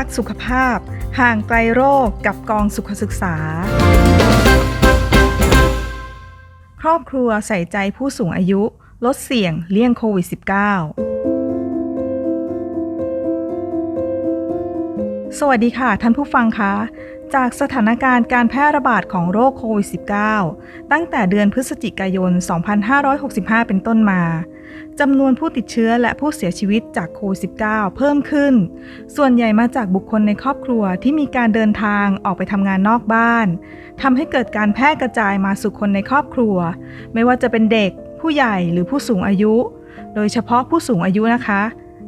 ักสุขภาพ ห่างไกลโรคกับกองสุขศึกษา ครอบครัวใส่ใจผู้สูงอายุ ลดเสี่ยงเลี่ยงโควิด -19 สวัสดีค่ะ ท่านผู้ฟังคะ จากสถานการณ์การแพร่ระบาดของโรคโควิด -19 ตั้งแต่เดือนพฤศจิกายน 2565 เป็นต้นมาจำนวนผู้ติดเชื้อและผู้เสียชีวิตจากโควิด -19 เพิ่มขึ้น ส่วนใหญ่มาจากบุคคลในครอบครัวที่มีการเดินทางออกไปทำงานนอกบ้านทำให้เกิดการแพร่กระจายมาสู่คนในครอบครัว ไม่ว่าจะเป็นเด็ก ผู้ใหญ่หรือผู้สูงอายุ โดยเฉพาะผู้สูงอายุนะคะ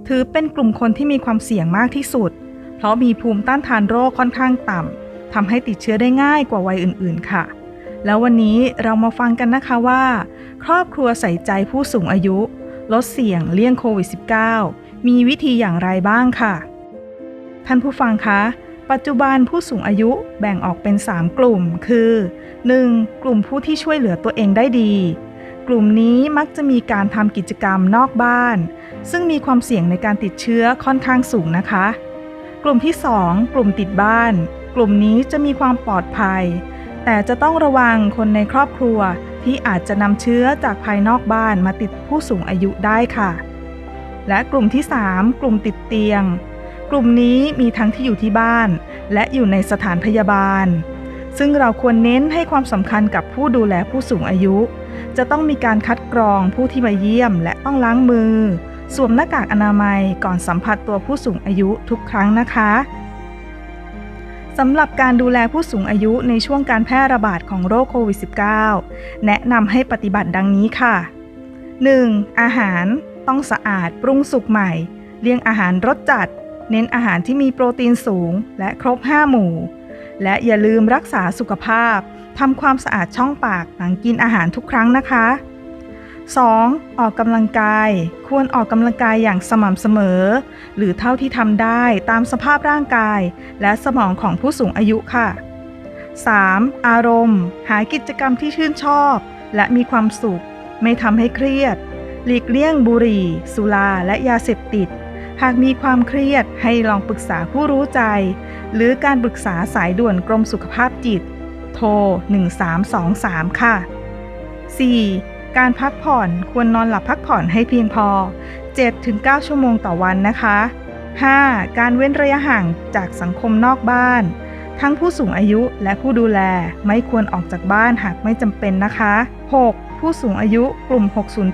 ถือเป็นกลุ่มคนที่มีความเสี่ยงมากที่สุด เพราะมีภูมิต้านทานโรคค่อนข้างต่ำ ทำให้ติดเชื้อได้ง่ายกว่าวัยอื่น ๆ ค่ะ แล้ววันนี้เรามาฟังกันนะคะว่า ครอบครัวใส่ใจผู้สูงอายุ ลดเสี่ยงเลี่ยงโควิด -19 มีวิธีอย่างไรบ้างค่ะ ท่านผู้ฟังคะปัจจุบันผู้สูงอายุแบ่งออกเป็น 3 กลุ่ม คือ 1. กลุ่มผู้ที่ช่วยเหลือตัวเองได้ดี กลุ่มนี้มักจะมีการทำกิจกรรมนอกบ้าน ซึ่งมีความเสี่ยงในการติดเชื้อค่อนข้างสูงนะคะ กลุ่มที่ 2 กลุ่มติดบ้าน กลุ่มนี้จะมีความปลอดภัย แต่จะต้องระวังคนในครอบครัวที่อาจจะนำเชื้อจากภายนอกบ้านมาติดผู้สูงอายุได้ค่ะ และกลุ่มที่ 3 กลุ่มติดเตียง กลุ่มนี้มีทั้งที่อยู่ที่บ้าน และอยู่ในสถานพยาบาล ซึ่งเราควรเน้นให้ความสำคัญกับผู้ดูแลผู้สูงอายุ จะต้องมีการคัดกรองผู้ที่มาเยี่ยม และต้องล้างมือ สวมหน้ากากอนามัยก่อนสัมผัสตัวผู้สูงอายุทุกครั้งนะคะ สำหรับการดูแลผู้สูงอายุในช่วงการแพร่ระบาดของโรคโควิด -19 แนะนำให้ปฏิบัติดังนี้ค่ะ 1. อาหารต้องสะอาดปรุงสุกใหม่ เลี่ยงอาหารรสจัด เน้นอาหารที่มีโปรตีนสูง และครบ 5 หมู่ และอย่าลืมรักษาสุขภาพทำความสะอาดช่องปากหลังกินอาหารทุกครั้งนะคะ 2. ออกกำลังกาย ควรออกกำลังกายอย่างสม่ำเสมอ หรือเท่าที่ทำได้ตามสภาพร่างกาย และสมองของผู้สูงอายุค่ะ 3. อารมณ์ หากิจกรรมที่ชื่นชอบ และมีความสุข ไม่ทำให้เครียด หลีกเลี่ยงบุหรี่ สุราและยาเสพติด หากมีความเครียดให้ลองปรึกษาผู้รู้ใจ หรือการปรึกษาสายด่วนกรมสุขภาพจิต โทร 1323 ค่ะ 4. การพักผ่อนควรนอนหลับพักผ่อนให้เพียงพอ 7-9 ชั่วโมงต่อวันนะคะ 5. การเว้นระยะห่างจากสังคมนอกบ้าน ทั้งผู้สูงอายุและผู้ดูแลไม่ควรออกจากบ้านหากไม่จำเป็นนะคะ 6. ผู้สูงอายุกลุ่ม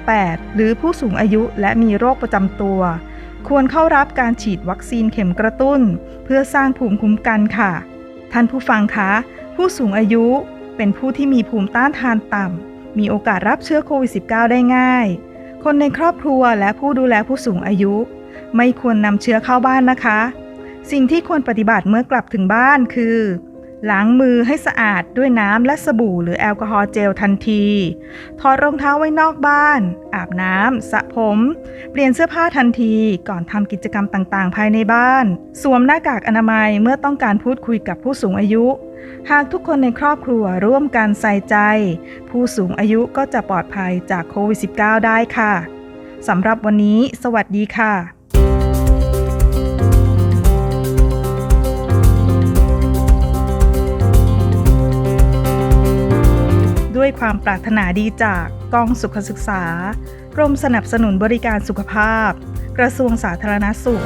608 หรือผู้สูงอายุและมีโรคประจำตัว ควรเข้ารับการฉีดวัคซีนเข็มกระตุ้น เพื่อสร้างภูมิคุ้มกันค่ะ ท่านผู้ฟังคะ ผู้สูงอายุเป็นผู้ที่มีภูมิต้านทานต่ำ มีโอกาสรับเชื้อโควิด -19 ได้ง่าย คนในครอบครัวและผู้ดูแลผู้สูงอายุ ไม่ควรนำเชื้อเข้าบ้านนะคะ สิ่งที่ควรปฏิบัติเมื่อกลับถึงบ้านคือ ล้างมือให้สะอาดด้วยน้ำและสบู่หรือแอลกอฮอล์เจลทันที ถอดรองเท้าไว้นอกบ้าน อาบน้ำสระผม เปลี่ยนเสื้อผ้าทันทีก่อนทำกิจกรรมต่างๆ ภายในบ้าน สวมหน้ากากอนามัยเมื่อต้องการพูดคุยกับผู้สูงอายุ หากทุกคนในครอบครัวร่วมกันใส่ใจ ผู้สูงอายุก็จะปลอดภัยจากโควิด -19 ได้ค่ะสำหรับวันนี้ สวัสดีค่ะ ด้วยความปรารถนาดีจากกองสุขศึกษากรมสนับสนุนบริการสุขภาพ กระทรวงสาธารณสุข